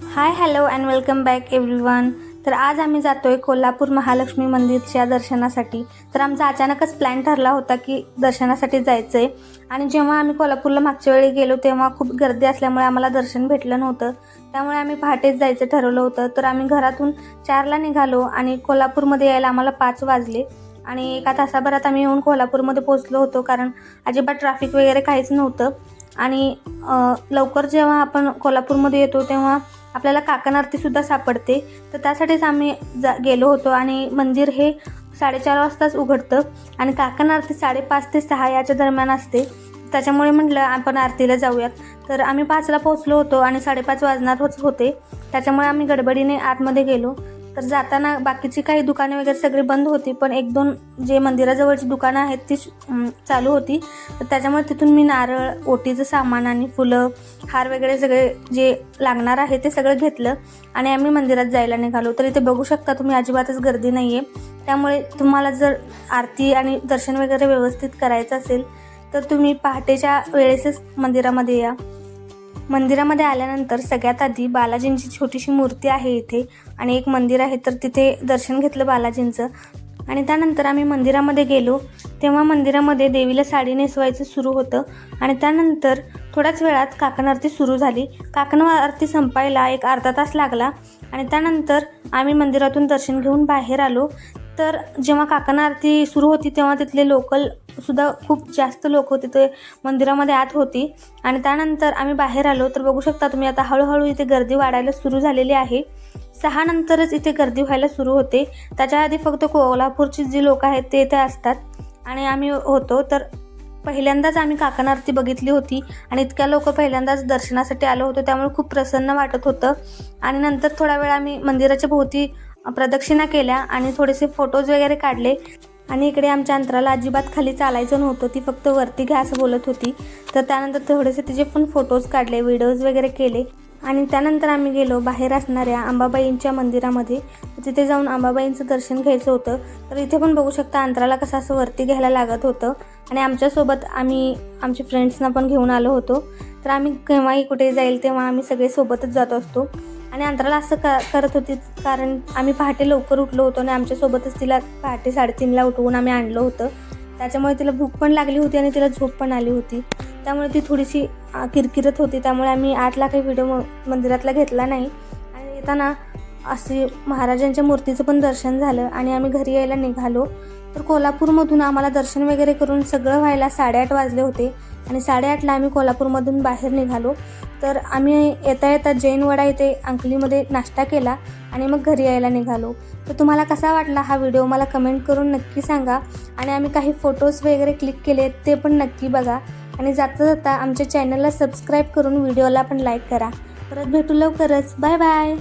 Hi hello and welcome back everyone तर आज आम्ही जातोय कोल्हापूर महालक्ष्मी मंदिरच्या दर्शनासाठी. तर आमचा अचानकच प्लॅन ठरला होता की दर्शनासाठी जायचं आहे आणि जेव्हा आम्ही कोल्हापूरला मागच्या वेळी गेलो तेव्हा खूप गर्दी असल्यामुळे आम्हाला दर्शन भेटलं नव्हतं. त्यामुळे आम्ही पहाटेच जायचं ठरवलं होतं. तर आम्ही घरातून चारला निघालो आणि कोल्हापूरमध्ये यायला आम्हाला पाच वाजले. आणि एका तासाभरात आम्ही येऊन कोल्हापूरमध्ये पोहोचलो होतो कारण अजिबात ट्रॅफिक वगैरे काहीच नव्हतं. आणि लवकर जेव्हा आपण कोल्हापूरमध्ये येतो तेव्हा आपल्याला काकणारती आरतीसुद्धा सापडते. तर त्यासाठीच आम्ही जा गेलो होतो आणि मंदिर हे साडेचार वाजताच उघडतं. आणि काकण आरती साडेपाच ते सहा याच्या दरम्यान असते. त्याच्यामुळे म्हटलं आपण आरतीला जाऊयात. तर आम्ही पाचला पोहोचलो होतो आणि साडेपाच वाजणारच होते. त्याच्यामुळे आम्ही गडबडीने आतमध्ये गेलो. तर जाताना बाकीची काही दुकाने वगैरे सगळी बंद होती पण एक दोन जे मंदिराजवळची दुकानं आहेत ती चालू होती. तर त्याच्यामुळे तिथून मी नारळ ओटीचं सामान आणि फुलं हार वगैरे सगळे जे लागणार आहे ते सगळं घेतलं आणि आम्ही मंदिरात जायला निघालो. तर इथे बघू शकता तुम्ही अजिबातच गर्दी नाही आहे त्यामुळे तुम्हाला जर आरती आणि दर्शन वगैरे व्यवस्थित करायचं असेल तर तुम्ही पहाटेच्या वेळेसच मंदिरामध्ये या. मंदिरामध्ये आल्यानंतर सगळ्यात आधी बालाजींची छोटीशी मूर्ती आहे इथे आणि एक मंदिर आहे तर तिथे दर्शन घेतलं बालाजींचं. आणि त्यानंतर आम्ही मंदिरामध्ये गेलो. तेव्हा मंदिरामध्ये देवीला साडी नेसवायचं सुरू होतं आणि त्यानंतर थोड्याच वेळात काकण आरती सुरू झाली. काकण आरती संपायला एक अर्धा तास लागला आणि त्यानंतर आम्ही मंदिरातून दर्शन घेऊन बाहेर आलो. तर जेव्हा काकण आरती सुरू होती तेव्हा तिथले लोकल सुद्धा खूप जास्त लोक होते ते मंदिरामध्ये आत होती. आणि त्यानंतर आम्ही बाहेर आलो तर बघू शकता तुम्ही आता हळूहळू इथे गर्दी वाढायला सुरू झालेली आहे. सहा नंतरच इथे गर्दी व्हायला सुरू होते. त्याच्या आधी फक्त कोल्हापूरची जी लोक आहेत ते इथे असतात. आणि आम्ही होतो तर पहिल्यांदाच आम्ही काकण आरती बघितली होती. आणि इतक्या लोक पहिल्यांदाच दर्शनासाठी आलो होतो त्यामुळे खूप प्रसन्न वाटत होतं. आणि नंतर थोडा वेळ आम्ही मंदिराच्या भोवती प्रदक्षिणा केल्या आणि थोडेसे फोटोज वगैरे काढले. आणि इकडे आमच्या अंतराला अजिबात खाली चालायचं नव्हतं. ती फक्त वरती घ्या असं बोलत होती. तर त्यानंतर थोडेसे तिचे पण फोटोज काढले व्हिडिओज वगैरे केले. आणि त्यानंतर आम्ही गेलो बाहेर असणाऱ्या अंबाबाईंच्या मंदिरामध्ये. तिथे जाऊन अंबाबाईंचं दर्शन घ्यायचं होतं. तर इथे पण बघू शकता अंतराला कसं असं वरती घ्यायला लागत होतं. आणि आमच्यासोबत आम्ही आमच्या फ्रेंड्सना पण घेऊन आलो होतो. तर आम्ही केव्हाही कुठे जाईल तेव्हा आम्ही सगळे सोबतच जात असतो. आणि अंतराला असं क करत होती. कारण आम्ही पहाटे लवकर उठलो होतो आणि आमच्यासोबतच तिला पहाटे साडेतीनला उठवून आम्ही आणलं होतं. त्याच्यामुळे तिला भूक पण लागली होती आणि तिला झोप पण आली होती. त्यामुळे ती थोडीशी किरकिरत होती. त्यामुळे आम्ही आठला काही व्हिडिओ म मंदिरातला घेतला नाही. आणि येताना असे महाराजांच्या मूर्तीचं पण दर्शन झालं आणि आम्ही घरी यायला निघालो. तर कोल्हापूरमधून आम्हाला दर्शन वगैरे करून सगळं व्हायला साडेआठ वाजले होते. आणि साडेआठला आम्ही कोल्हापूरमधून बाहेर निघालो. तर आम्ही येता येता जैन वडा इथे अंकलीमध्ये नाश्ता केला आणि मग घरी यायला निघालो. तर तुम्हाला कसा वाटला हा व्हिडिओ मला कमेंट करून नक्की सांगा आणि आम्ही काही फोटोज वगैरे क्लिक केले ते पण नक्की बघा. आणि जाता जाता आमच्या चॅनलला सबस्क्राईब करून व्हिडिओला पण लाईक करा. परत भेटू लवकरच. Bye bye.